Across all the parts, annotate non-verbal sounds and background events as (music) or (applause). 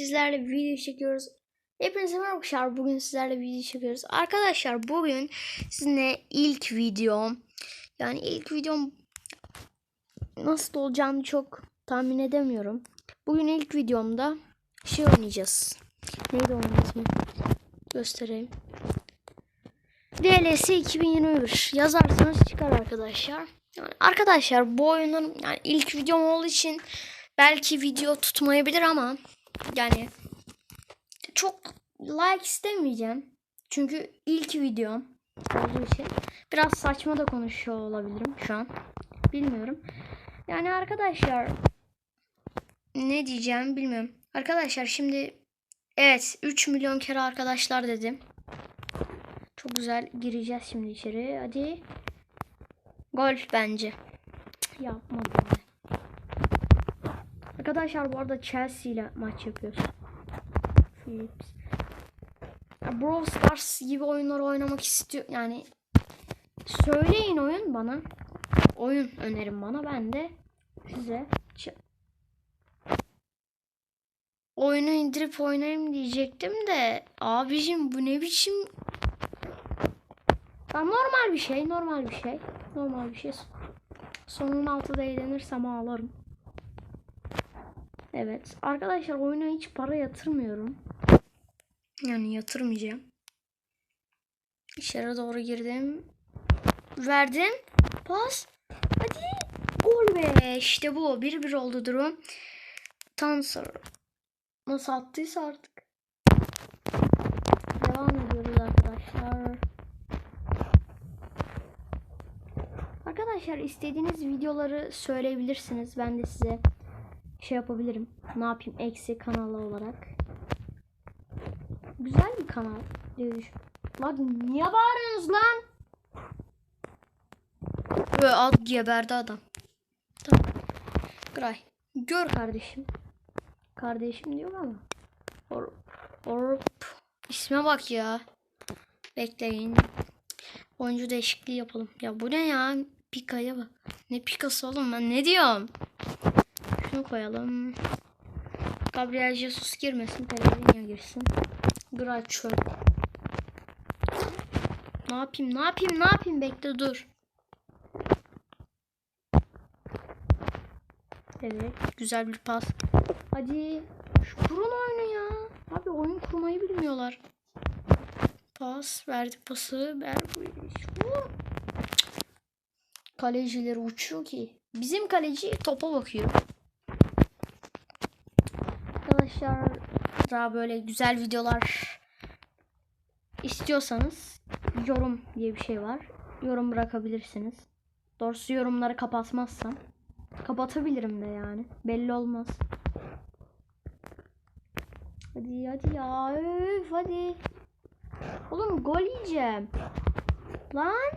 sizlerle video çekiyoruz. Hepinize merhaba arkadaşlar. Bugün sizlerle video çekiyoruz. Arkadaşlar bugün sizinle ilk videom. Yani ilk videom nasıl olacağını çok tahmin edemiyorum. Bugün ilk videomda şey oynayacağız. Neydi onun ismi? Göstereyim. DLS 2021 yazarsanız çıkar arkadaşlar. Yani arkadaşlar bu oyunun yani ilk videom olduğu için belki video tutmayabilir ama yani çok like istemeyeceğim. Çünkü ilk videom olduğu için biraz saçma da konuşuyor olabilirim şu an. Bilmiyorum. Yani arkadaşlar ne diyeceğim bilmiyorum. Arkadaşlar şimdi evet 3 milyon kere arkadaşlar dedim. Çok güzel gireceğiz şimdi içeri. Hadi. Gol bence. Yapmadım. Arkadaşlar bu arada Chelsea ile maç yapıyoruz. Philips. Ya Brawl Stars gibi oyunlar oynamak istiyor. Yani söyleyin oyun bana. Oyun önerin bana. Ben de size oyunu indirip oynayayım diyecektim de abicim bu ne biçim ya normal bir şey, normal bir şey. Normal bir şey. Sonun altıda eğlenirsem ağlarım. Evet. Arkadaşlar oyuna hiç para yatırmıyorum. Yani yatırmayacağım. İçeri doğru girdim. Verdim. Pas. Hadi. Gol be. İşte bu. 1-1 oldu durum. Tansır. Nasıl attıysa artık. Devam ediyoruz arkadaşlar. Arkadaşlar istediğiniz videoları söyleyebilirsiniz. Ben de size şey yapabilirim. Ne yapayım eksi kanalı olarak. Güzel bir kanal diye düşün. Lan niye bağırıyorsunuz lan? Böyle ad geberdi adam. Tamam. Gray. Gör kardeşim. Kardeşim diyor ama. Or Orp. İsme bak ya. Bekleyin. Oyuncu değişikliği yapalım. Ya bu ne ya? Pika'ya bak. Ne pikası oğlum ben ne diyorum? Şunu koyalım. Gabriel Jesus girmesin. Pelerinho girsin. Gray çöp. Ne yapayım ne yapayım ne yapayım bekle dur. Evet güzel bir pas. Hadi şu kurun oyunu ya. Abi oyun kurmayı bilmiyorlar. Pas verdi pası. Ver bu. Kaleciler uçuyor ki. Bizim kaleci topa bakıyor. Arkadaşlar daha böyle güzel videolar istiyorsanız yorum diye bir şey var. Yorum bırakabilirsiniz. Doğrusu yorumları kapatmazsam kapatabilirim de yani. Belli olmaz. Hadi hadi ya. Öf hadi. Oğlum gol yiyeceğim. Lan.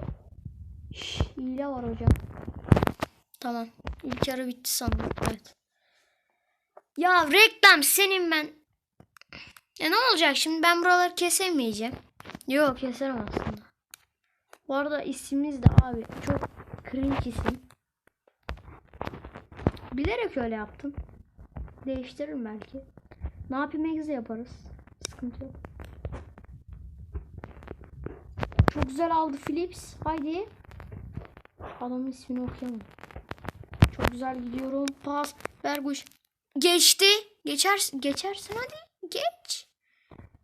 Şş, hile var hocam. Tamam. İlk yarı bitti sanırım. Evet. Ya reklam senin ben. Ya ne olacak şimdi ben buraları kesemeyeceğim. Yok keserim aslında. Bu arada ismimiz de abi çok cringe isim. Bilerek öyle yaptım. Değiştiririm belki. Ne yapayım exe yaparız. Sıkıntı yok. Çok güzel aldı Philips. Haydi. Adamın ismini okuyamam. Çok güzel gidiyorum. Pas. Ver kuş. Geçti. Geçersin. Geçersin hadi. Geç.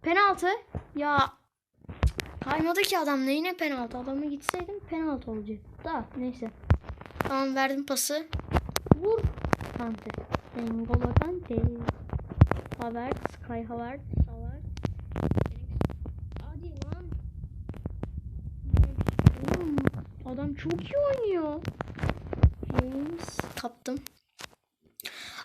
Penaltı. Ya. Kaymadı ki adam. Neyine penaltı? Adamı gitseydim penaltı olacak. Da neyse. Tamam verdim pası. Vur. Kante. N'Golo Kante. Havertz. Kai Havertz. Havertz. Hadi lan. Oğlum, adam çok iyi oynuyor. James kaptım.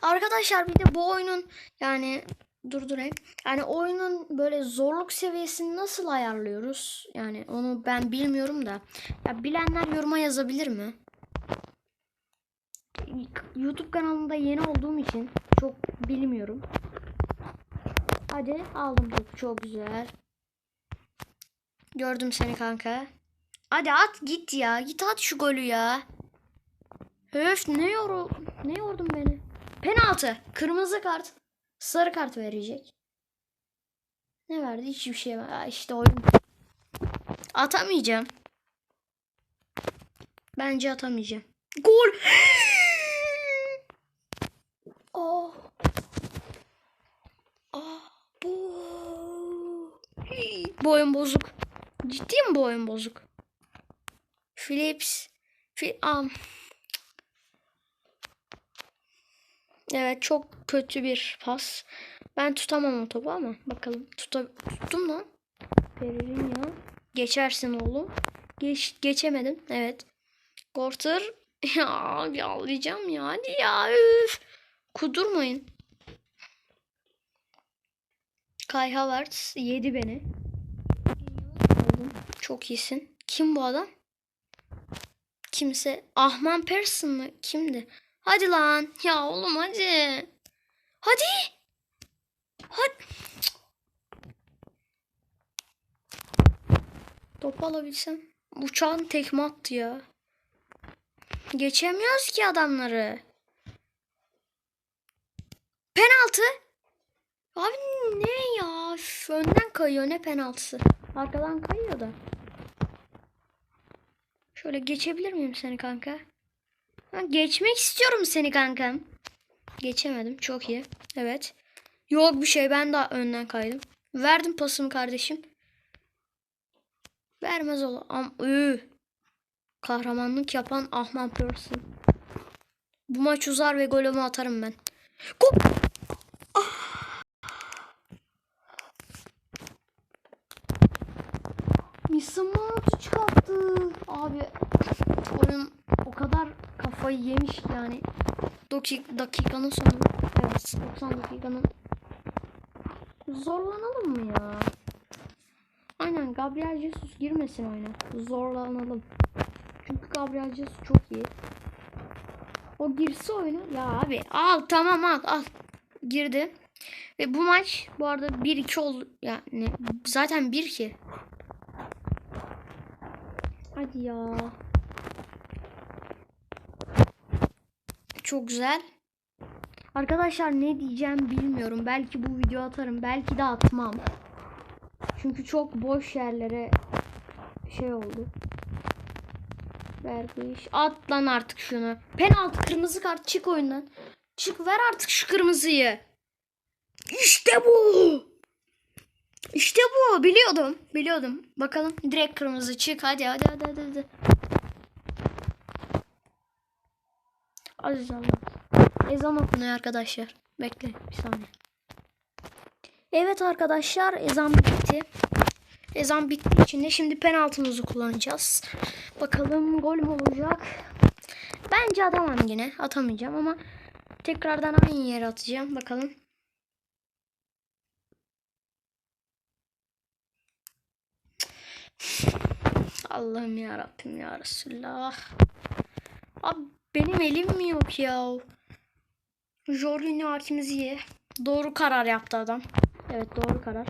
Arkadaşlar bir de bu oyunun yani durdurayım. Yani oyunun böyle zorluk seviyesini nasıl ayarlıyoruz? Yani onu ben bilmiyorum da. Ya bilenler yoruma yazabilir mi? YouTube kanalında yeni olduğum için çok bilmiyorum. Hadi aldım topu çok güzel. Gördüm seni kanka. Hadi at git ya. Git at şu golü ya. Öf ne yoru ne yordun beni. Penaltı. Kırmızı kart. Sarı kart verecek. Ne verdi? Hiçbir şey ver. Aa, işte oyun. Atamayacağım. Bence atamayacağım. Gol. (gasps) oh. Ah, bu. Bu oyun bozuk. Ciddi mi bu oyun bozuk? Philips. Fi Am. Evet çok kötü bir pas. Ben tutamam o topu ama bakalım. Tuta tuttum lan. Veririm ya. Geçersin oğlum. Geç geçemedim. Evet. Gorter. (laughs) Ya abi ağlayacağım ya. Hadi ya. Üf. Kudurmayın. Kai Havertz yedi beni. Çok iyisin. Kim bu adam? Kimse. Ahman Persson mı? Kimdi? Hadi lan. Ya oğlum hadi. Hadi. Hadi. Topu alabilsem. Uçağın tekme attı ya. Geçemiyoruz ki adamları. Penaltı. Abi ne ya? Üf, önden kayıyor ne penaltısı. Arkadan kayıyor da. Şöyle geçebilir miyim seni kanka? Geçmek istiyorum seni kankam. Geçemedim. Çok iyi. Evet. Yok bir şey. Ben daha önden kaydım. Verdim pasımı kardeşim. Vermez ola. Am Üü. Kahramanlık yapan Ahman Persson. Bu maç uzar ve golümü atarım ben. Gol. Misimoto çıkarttı. Abi oyun o kadar kafayı yemiş yani. Dakik, dakikanın sonu. Evet 90 dakikanın. Zorlanalım mı ya? Aynen Gabriel Jesus girmesin oyuna. Zorlanalım. Çünkü Gabriel Jesus çok iyi. O girse oyuna. Ya abi al tamam al al. Girdi. Ve bu maç bu arada 1-2 oldu. Yani zaten 1-2. Hadi ya. Çok güzel. Arkadaşlar ne diyeceğim bilmiyorum. Belki bu video atarım. Belki de atmam. Çünkü çok boş yerlere şey oldu. Vermiş. At lan artık şunu. Penaltı kırmızı kart çık oyundan. Çık ver artık şu kırmızıyı. İşte bu. İşte bu. Biliyordum. Biliyordum. Bakalım. Direkt kırmızı çık. Hadi hadi hadi hadi. hadi. Aziz Allah. Ezan okunuyor arkadaşlar. Bekle bir saniye. Evet arkadaşlar ezan bitti. Ezan bittiği için de şimdi penaltımızı kullanacağız. Bakalım gol mü olacak? Bence atamam yine. Atamayacağım ama tekrardan aynı yere atacağım. Bakalım. Allah'ım ya Rabbim ya Resulullah. Abi benim elim mi yok ya? Jorginho hakimizi Doğru karar yaptı adam. Evet doğru karar.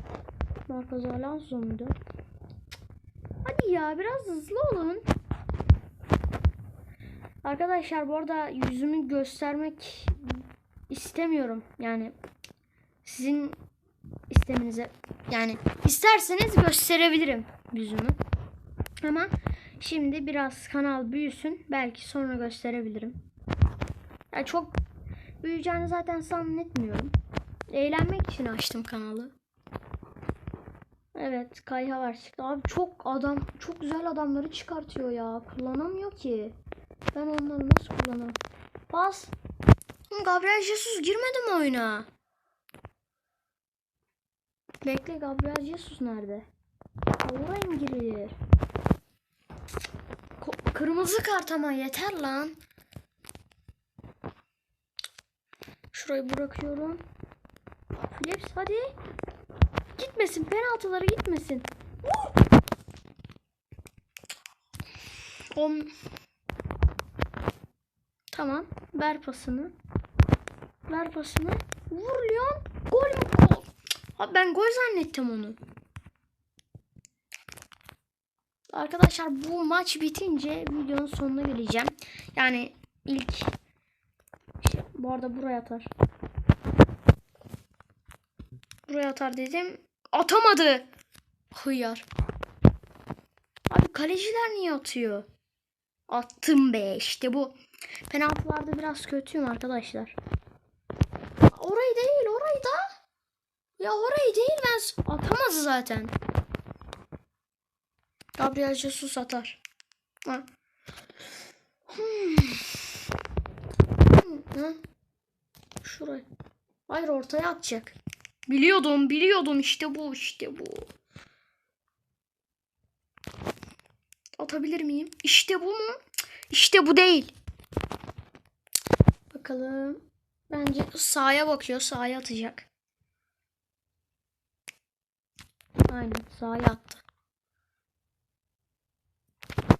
Marcos Alonso muydu? Hadi ya biraz hızlı olun. Arkadaşlar bu arada yüzümü göstermek istemiyorum. Yani sizin isteminize yani isterseniz gösterebilirim yüzümü. Ama şimdi biraz kanal büyüsün. Belki sonra gösterebilirim. Yani çok büyüyeceğini zaten zannetmiyorum. Eğlenmek için açtım kanalı. Evet Kayha var çıktı. Abi çok adam çok güzel adamları çıkartıyor ya. Kullanamıyor ki. Ben onları nasıl kullanırım? Pas. Gabriel Jesus girmedi mi oyuna? Bekle Gabriel Jesus nerede? Oraya mı girir? Ko- kırmızı kart ama yeter lan. Şurayı bırakıyorum. Philips hadi. Gitmesin penaltıları gitmesin. On. Tamam. Ver pasını. Ver pasını. Vur Leon. Gol mü? Gol. Abi ben gol zannettim onu. Arkadaşlar bu maç bitince videonun sonuna geleceğim. Yani ilk şey, bu arada buraya atar. Buraya atar dedim. Atamadı. Hıyar. Abi kaleciler niye atıyor? Attım be işte bu. Penaltılarda biraz kötüyüm arkadaşlar. Orayı değil orayı da. Ya orayı değil ben atamaz zaten. Gabriel Jesus atar. Ha. Hmm. Ha. Şuraya. Hayır ortaya atacak. Biliyordum biliyordum işte bu işte bu. Atabilir miyim? İşte bu mu? İşte bu değil. Bakalım. Bence sağa bakıyor. Sağa atacak. Aynen sağa attı.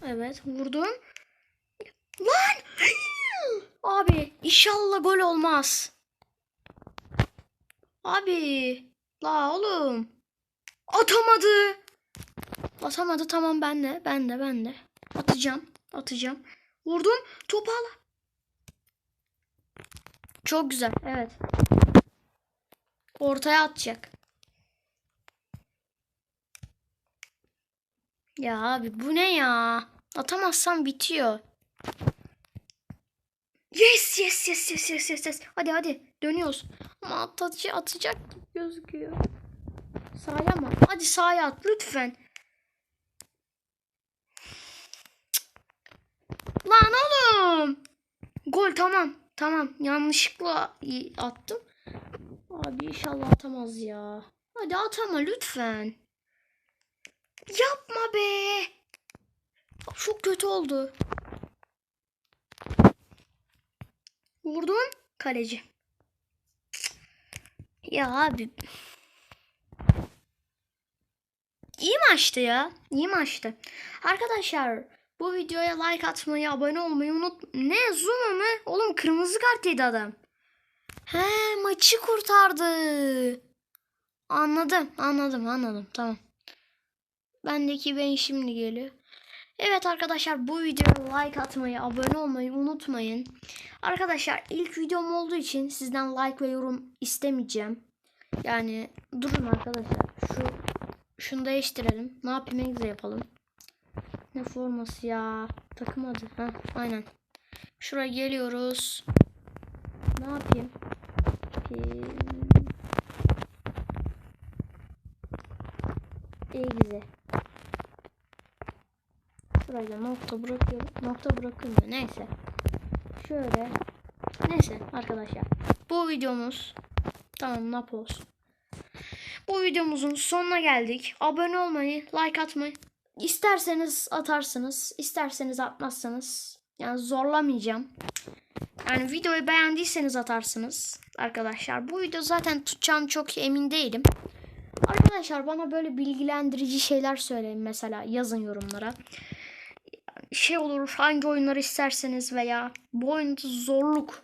Evet vurdum. Lan! Abi inşallah gol olmaz. Abi. La oğlum. Atamadı. Atamadı tamam ben de ben de ben de. Atacağım atacağım. Vurdum topu al. Çok güzel evet. Ortaya atacak. Ya abi bu ne ya? Atamazsam bitiyor. Yes yes yes yes yes yes yes. Hadi hadi dönüyoruz. Ama atıcı atacak gibi gözüküyor. Sağa mı? Hadi sağa at lütfen. Lan oğlum. Gol tamam. Tamam. Yanlışlıkla attım. Abi inşallah atamaz ya. Hadi atama lütfen. Yapma be. Çok kötü oldu. Vurdum. Kaleci. Ya abi. İyi maçtı ya. İyi maçtı. Arkadaşlar bu videoya like atmayı, abone olmayı unut. Ne Zuma mı? Oğlum kırmızı kart yedi adam. He maçı kurtardı. Anladım, anladım, anladım. Tamam. Bendeki ben şimdi geliyor. Evet arkadaşlar bu videoya like atmayı, abone olmayı unutmayın. Arkadaşlar ilk videom olduğu için sizden like ve yorum istemeyeceğim. Yani durun arkadaşlar. Şu şunu değiştirelim. Ne yapayım Egze yapalım. Ne forması ya? Takım adı. Ha, aynen. Şuraya geliyoruz. Ne yapayım? Egze. Şuraya nokta bırakıyorum. Nokta bırakılmıyor. Neyse. Şöyle. Neyse arkadaşlar. Bu videomuz tamam napos. Bu videomuzun sonuna geldik. Abone olmayı, like atmayı isterseniz atarsınız, isterseniz atmazsanız yani zorlamayacağım. Yani videoyu beğendiyseniz atarsınız arkadaşlar. Bu video zaten tutacağım çok emin değilim. Arkadaşlar bana böyle bilgilendirici şeyler söyleyin mesela yazın yorumlara. Şey olur hangi oyunları isterseniz veya bu oyunda zorluk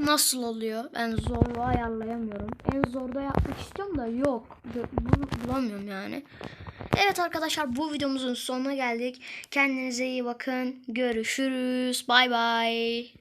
nasıl oluyor? Ben zorluğu ayarlayamıyorum. En zorda yapmak istiyorum da yok. Bul- bulamıyorum yani. Evet arkadaşlar bu videomuzun sonuna geldik. Kendinize iyi bakın. Görüşürüz. Bay bay.